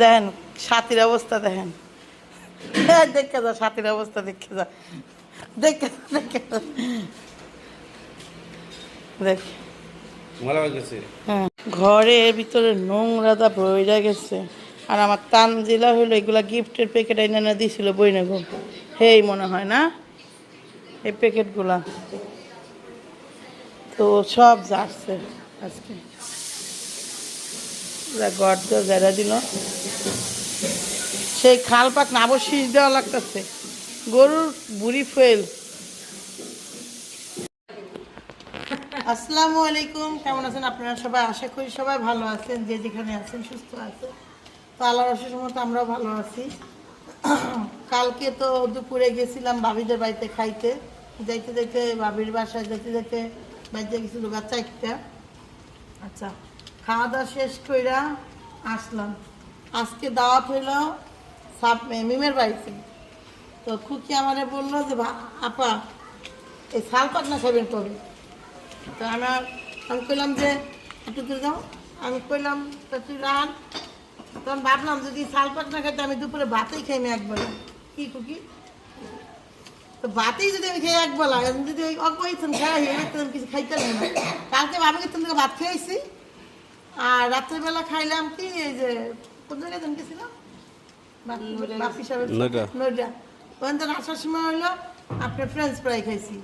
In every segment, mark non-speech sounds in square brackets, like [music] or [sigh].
দেখেন সাথীর অবস্থা দেখেন। দেখে যা সাথীর অবস্থা দেখে যা। দেখে দেখে। দেখ। হ্যাঁ। ঘরের ভিতরে নোংরাটা বইরা গেছে। আর আমার তানজিলা হইল এগুলা গিফটের প্যাকেট এনে না দিয়েছিল বইনে গো। হেই মনে হয় না? এই প্যাকেটগুলা। তো সব যাচ্ছে আজকে। গর্দ যারা দিল। সেই খাল পাক না শীষ দেওয়া লাগতেছে। গরুর বুড়ি ফেল আসসালামু আলাইকুম, কেমন আছেন আপনারা সবাই? আশা করি সবাই ভালো আছেন, যে যেখানে আছেন সুস্থ আছেন। তো আল্লাহর অশেষ মতো আমরাও ভালো আছি। কালকে তো দুপুরে গেছিলাম ভাবিদের বাড়িতে খাইতে। যাইতে যাইতে ভাবির বাসায় যেতে যেতে বাড়িতে গেছিল বাচ্চা একটা। আচ্ছা খাওয়া দাওয়া শেষ কইরা আসলাম। আজকে দাওয়াত হইল সাপ মিমের বাড়িতে। তো খুকি আমারে বলল যে আপা, এই শাল পাকনা খাবেন কবে? তো আমার আমি কইলাম যে, একটু দূরে যাও। আমি কইলাম, তা তুই রান। তখন ভাবলাম, যদি শাল পাকনা খাইতে আমি দুপুরে ভাতেই খাই না একবেলা কি খুকি? তো ভাতেই যদি আমি খেয়ে একবেলা যদি ওই আমি কিছু খাইতে না। কালকে ভাবি তুমি ভাত খেয়েছি আর রাত্রেবেলা খাইলাম কি এই যে কোন জায়গায় যেন গেছিলাম? বাপি- ওখান থেকে আসার সময় হলো আপনার ফ্রেঞ্চ ফ্রাই খাইছি।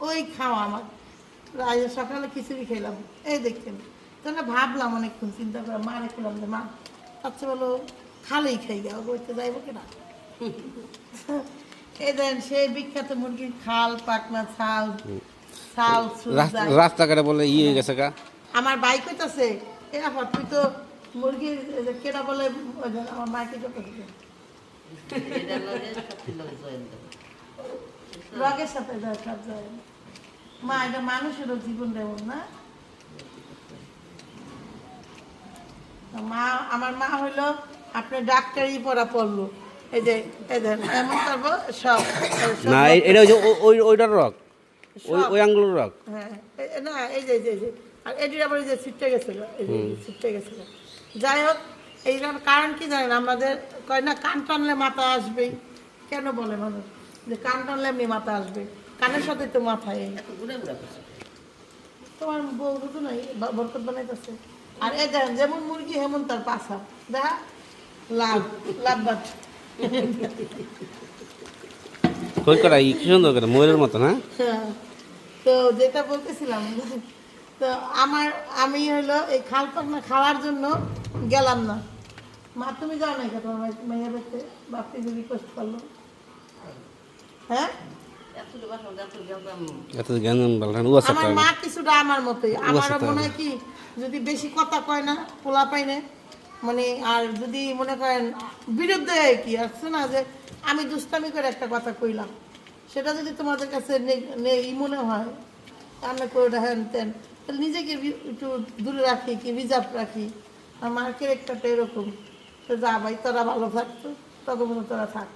ওই খাওয়া আমার। আজ সকালে খিচুড়ি খেলাম এই দেখছেন। তাহলে ভাবলাম অনেকক্ষণ চিন্তা করে মা রেখলাম যে মা আচ্ছা বলো খালেই খাই গা বইতে যাইবো কিনা? [laughs] এই দেন সেই বিখ্যাত মুরগির খাল পাকনা ছাল ছাল রাস্তাঘাটে বলে ইয়ে গেছে গা। আমার বাইক হইতাছে। এরপর তুই তো মুরগির কেটা বলে আমার বাইকে যত রগের সাথে যায় সব যায়। মা এটা মানুষেরও জীবন দেবন না। মা আমার মা হইল আপনার ডাক্তারি পড়া পড়ল। এই যে এই দেন এমন করব সব না এটা ওই যে ওই ওইটার রক ওই ওই আঙ্গুলের রক হ্যাঁ না এই যে, এই যে। আর এটির আবার যে ছিটতে গেছিল এই যে ছিটতে গেছিল। যাই হোক এইটার কারণ কি জানেন? আমাদের কয় না কান টানলে মাথা আসবেই। কেন বলে মানুষ? যে কান টানলে এমনি মাথা আসবে। কানের সাথে তো মাথা এই। তোমার বউ তো নাই বরকত বানাইতেছে। আর এই দেখেন যেমন মুরগি হেমন তার পাশা দেখা লাভ লাভ বাট। কই করা কি সুন্দর করে ময়ূরের মতো না? হ্যাঁ। তো যেটা বলতেছিলাম তো আমার আমি হলো এই খাল পাকনা খাওয়ার জন্য গেলাম না। মা তুমি যাও না কেন তোমার মাই- মাইয়া দেখতে বাপি যে রিকোয়েস্ট করল। হ্যাঁ? আমার মা কিছুটা আমার মতোই। আমারও মনে হয় কি যদি বেশি কথা কয় না পোলা পাই না মানে আর যদি মনে করেন বিরুদ্ধে কি আসছে না যে আমি দুষ্টামি করে একটা কথা কইলাম। সেটা যদি তোমাদের কাছে ই মনে হয় আমি করে হেন তেন তাহলে নিজেকে একটু দূরে রাখি কি রিজার্ভ রাখি। আর মার ক্যারেক্টারটা এরকম। তো যা ভাই তোরা ভালো থাকতো তখন তোরা থাক।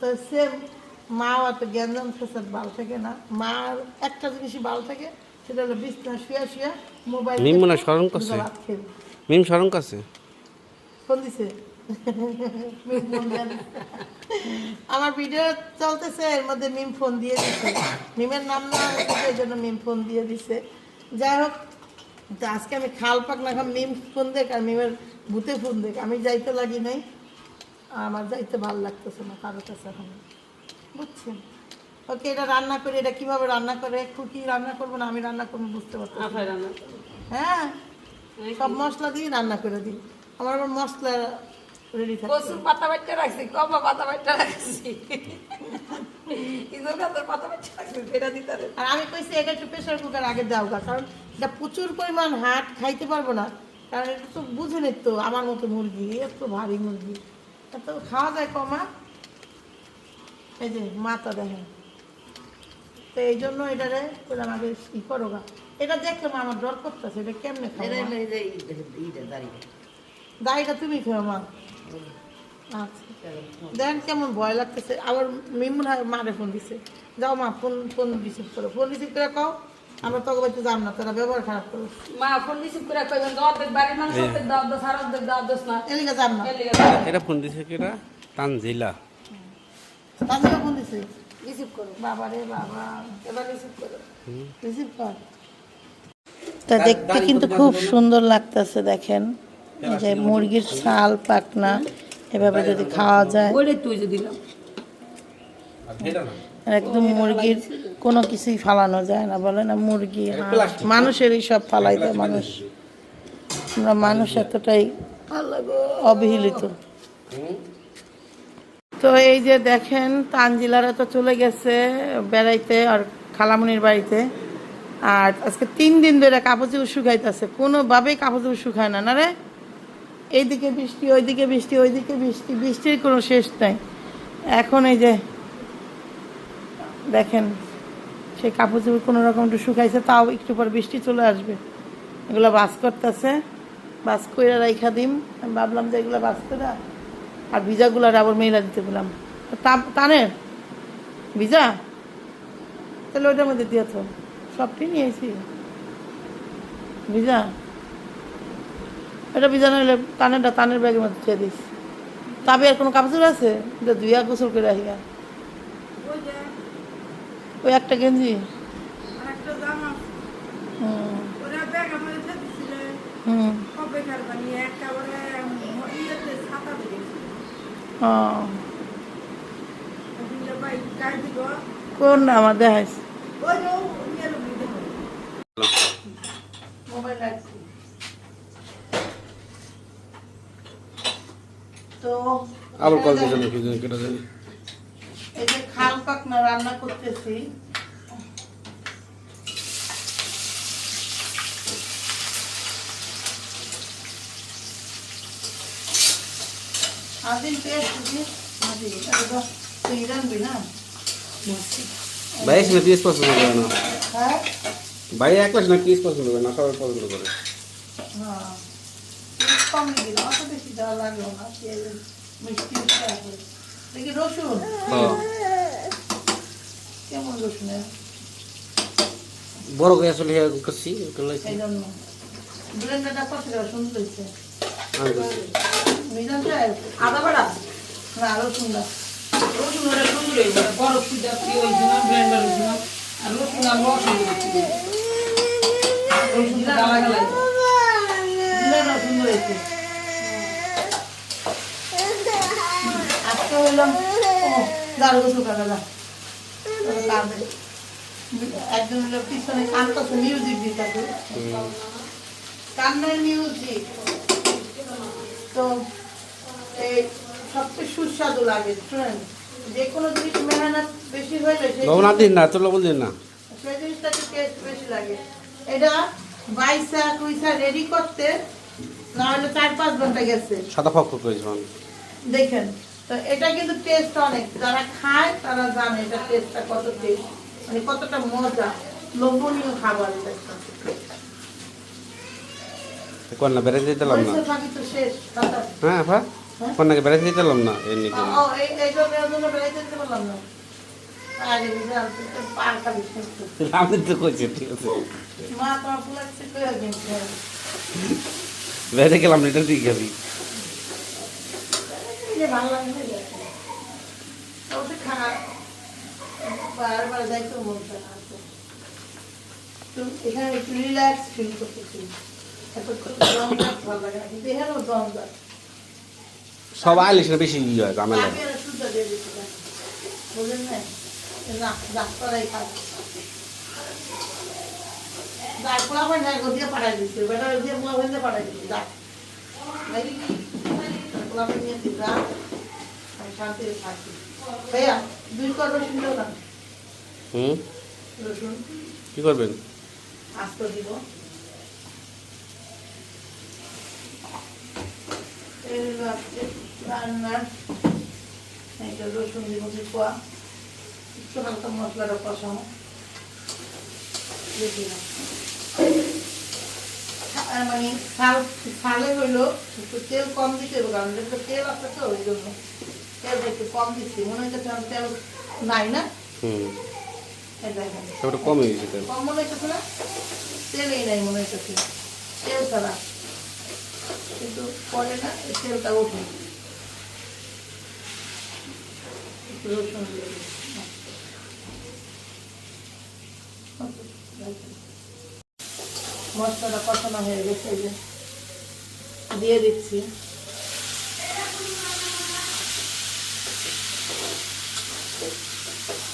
তো সেম মাও এত জ্ঞানজাম ফেসাদ ভালো থাকে না। মার একটা জিনিসই ভালো থাকে সেটা হলো বিছনা শুয়া শুয়ে মোবাইল মিম মনে স্মরণ করছে। মিম স্মরণ কাছে ফোন দিছে। আমার ভিডিও চলতেছে এর মধ্যে মিম ফোন দিয়ে দিছে। মিমের নাম না এই জন্য মিম ফোন দিয়ে দিছে। যাই হোক আজকে আমি খাল পাক না খাম মিম ফোন দেখ আর মিমের ভূতে ফোন দেখ। আমি যাইতে লাগি নাই আমার যাইতে ভালো লাগতেছে না কারও কাছে এখন। বুঝছেন? ওকে এটা রান্না করে এটা কীভাবে রান্না করে? খুকি রান্না করব না আমি রান্না করব বুঝতে পারছি হ্যাঁ? সব মশলা দিয়ে রান্না করে দিই। আমার আবার মশলা রেডি থাকে কচুর পাতা বাচ্চা রাখছি কমা পাতা বাচ্চা রাখছি। ইঁদুর গাছের পাতা বাচ্চা ফেরা দিতে আর আমি কইছি এটা একটু প্রেশার কুকার আগে দাও গা কারণ এটা প্রচুর পরিমাণ হাট খাইতে পারব না। কারণ এটা তো বুঝেন তো আমার মতো মুরগি এত ভারী মুরগি। এত খাওয়া যায় কমা এই যে মাথা দেখেন। তো এই জন্য এটারে বললাম আগে ই করো গা। এটা দেখলে আমার ডর করতেছে কেমনে খাব। দাড়িটা। তুমি খেও মা। দেখেন কেমন ভয় লাগতেছে। আবার মিমুন হয় মারে ফোন দিছে। যাও মা ফোন ফোন রিসিভ করো। ফোন রিসিভ করে কও আমরা তোকে বাড়িতে যাব না তোরা ব্যবহার খারাপ করিস। মা ফোন রিসিভ করে কইবেন তো অর্ধেক বাড়ির মানুষ অর্ধেক দাও দোষ আর অর্ধেক দাও দোষ না এলিকে যাব না। এটা ফোন দিছে কিরা তানজিলা। তাদের ফোন দিছে। রিসিভ করো। বাবা রে বাবা এবার রিসিভ করো। রিসিভ কর। তা দেখতে কিন্তু খুব সুন্দর লাগতেছে দেখেন। যে মুরগির ছাল পাকনা এভাবে যদি খাওয়া যায়। একদম মুরগির কোনো কিছুই ফালানো যায় না বলে না মুরগি মানুষেরই সব ফালাই দেয় মানুষ। আমরা মানুষ এতটাই অবহেলিত। তো এই যে দেখেন তানজিলারা তো চলে গেছে বেড়াইতে আর খালামনির বাড়িতে। আর আজকে তিন দিন ধরে কাপড় চোপড় শুকাইতেছে কোনোভাবেই কাপড় চোপড় শুকায় না না রে? এইদিকে বৃষ্টি, ওইদিকে বৃষ্টি ওইদিকে বৃষ্টি, বৃষ্টির কোনো শেষ নাই। এখন এই যে, দেখেন, সেই কাপড় চোপড় কোনো রকম একটু শুকাইছে, তাও একটু পর বৃষ্টি চলে আসবে। এগুলো বাস করতেছে, বাস করে রাইখা দিম। আমি ভাবলাম যে এগুলো বাস করে আর ভিজাগুলো আবার মেলা দিতে বললাম। টানের ভিজা? তাহলে ওইটার মধ্যে দিয়ে তো সবটি নিয়েছি। ভিজা? এটা ভিজা নইলে টানেরটা টানের ব্যাগের মধ্যে চেয়ে দিস। তবে আর কোনো কাপড় আছে? যে দুইয়া গোসল করে রাখিয়া ওই একটা গেঞ্জি? হুম। হুম। ও। কোন না আমার দেখাইস তো আবার কল দিছে নাকি? জানি কেটা জানি এই যে খাল পাকনা রান্না করতেছি। আদিন পেয়েছি দিদি আদিন এটা তো তুই রানবি না? পিস পছন্দ করে না। হ্যাঁ? ভাই একলা না পিস পছন্দ করে না সবাই পছন্দ করে। হ্যাঁ। একটু কম দিলাম অত বেশি দেওয়া লাগল না মিষ্টি দেখি রসুন। কেমন রসুনের বড় করে আসলে করছি ব্লেন্ডারটা কত সুন্দর হয়েছে। মিজান আদা বাড়া না রসুন না। রসুন ওটা সুন্দর হয়েছে বরফ সুদা প্রিয় হয়েছে না ব্লেন্ডার হয়েছে না আর রসুন আমরা হচ্ছে। রসুন ব্লেন্ডার সুন্দর হয়েছে। আজকে হইলাম ও দাঁড় গোসল কাকা দা একজন হলো পিছনে কানতেছে মিউজিক দিতেছে কান্নার মিউজিক তো এই সবচেয়ে সুস্বাদু লাগে শুনেন। যে কোনো জিনিস মেহনত বেশি হইলে সেই লবণ দিন না তো লবণ দিন না। সেই জিনিসটাকে টেস্ট বেশি লাগে। এটা বাইসা কুইসা রেডি করতে না হলে চার পাঁচ ঘণ্টা গেছে। সাদা পক্ষ করেছিলাম দেখেন তো এটা কিন্তু টেস্ট অনেক। যারা খায় তারা জানে এটা টেস্টটা কত টেস্ট মানে কতটা মজা। লোভনীয় খাবার এটা। বেড়াতে না? ফাঁকি। হ্যাঁ হ্যাঁ? বেড়াতে না? এর দিতে না। আমি তো ঠিক আছে। বেড়াতে গেলাম না, এটা ঠিক খাবি এই যে ভালো লাগে না, দেখো। ওটা খা- বারবার যাইতেও মন চায় না তো। তো এখানে একটু রিল্যাক্স ফিল করতেছি। সব আইলিশ না বেশি ইয়ে হয় ঝামেলা হুম? কি করবেন? আস্ত দিব। রান্নার এইটা রসুন দিব কোয়া। একটু হালকা মশলাটা কষানো দিয়ে দিলাম। আহ, মানে শাল শালে হইল একটু তেল কম দিতে হবে কারণ একটু তেল আছে তো ওই জন্য। তেলটা একটু কম দিচ্ছি মনে হচ্ছে আমার তেল নাই না? হুম। ওটা গেছে তেল। কম মনে হচ্ছে না? তেলেই নাই মনে হচ্ছে। তেল ছাড়া। কিন্তু পরে না তেলটা ওঠে। রসুন দিয়ে। মশলাটা কষানো হয়ে গেছে যে দিয়ে দিচ্ছি।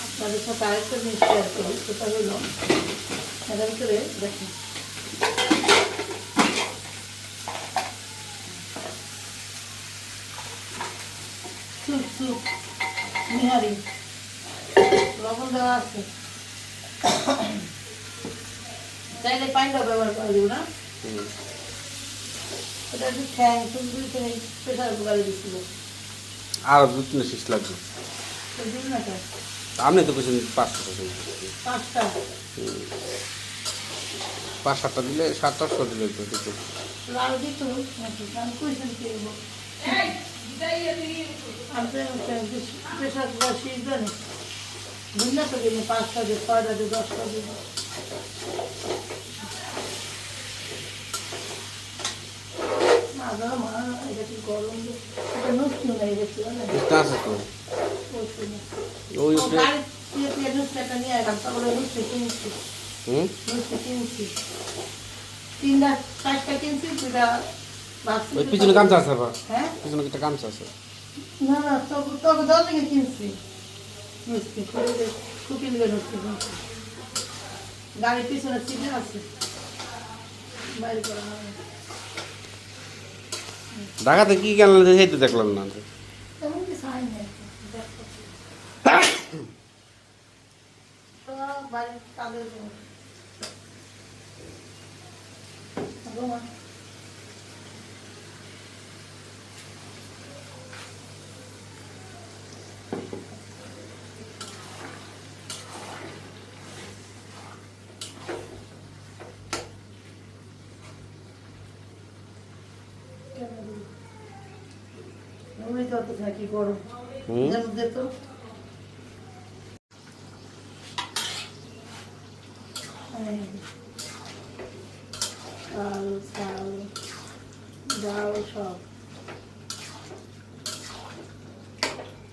আপনাদের সাথে আরেকটা জিনিস শেয়ার করি সেটা হলো এটার ভিতরে দেখুন। স্যুপ স্যুপ নিহারি, লবণ দেওয়া আছে। চাইলে পানিটাও ব্যবহার করে দিব না? এটা একটু ঠ্যাং সুন্দর করে প্রেশার কুকারে দিচ্ছিল। আর দু তিন শীষ লাগবে আপনি তো কেছেন পাঁচশো পাঁচটা? পাঁচ সাতটা দিলে সাতটা আটশো দিলে তো দিতে লাউ দিত প্রেশার কুকার শীত দেন বুঝ তো পাঁচটা দিয়ে ছয়টা দিয়ে দশটা দিয়ে ওই। হুম? ওই পিছনে গামছা আছে আবার? হ্যাঁ? পিছনে একটা গামছা আছে। না না তবু তবু দশ থেকে কিনছি। মিষ্টি খুবই নেবে মিষ্টি কিনছি গাড়ির পিছনে সিটে আছে। বাইরে করা ঢাকাতে কি কেন সেই তো দেখলাম না। তেমন কিছু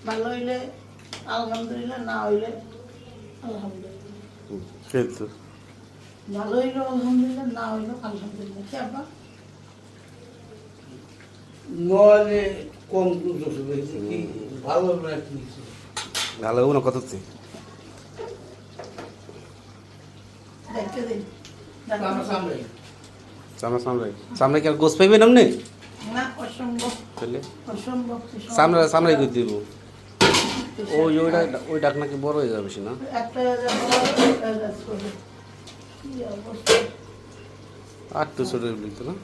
ভালো হইলে আলহামদুলিল্লাহ। না হইলে আলহামদুলিল্লাহ ভালো হইল আলহামদুলিল্লাহ না হইল আলহামদুলিল্লাহ কি আব্বা নলে কম কি? ভালো না ভালো না কত দেখতে দিন। আমার সামনে সামনে সামনে কি আর গোস পাইবেন আপনি সামনে সামনে করে দিব। ওই ওইটা ওই ডাক নাকি বড় হয়ে যাবে না? আর তো ছোট লিখতো না।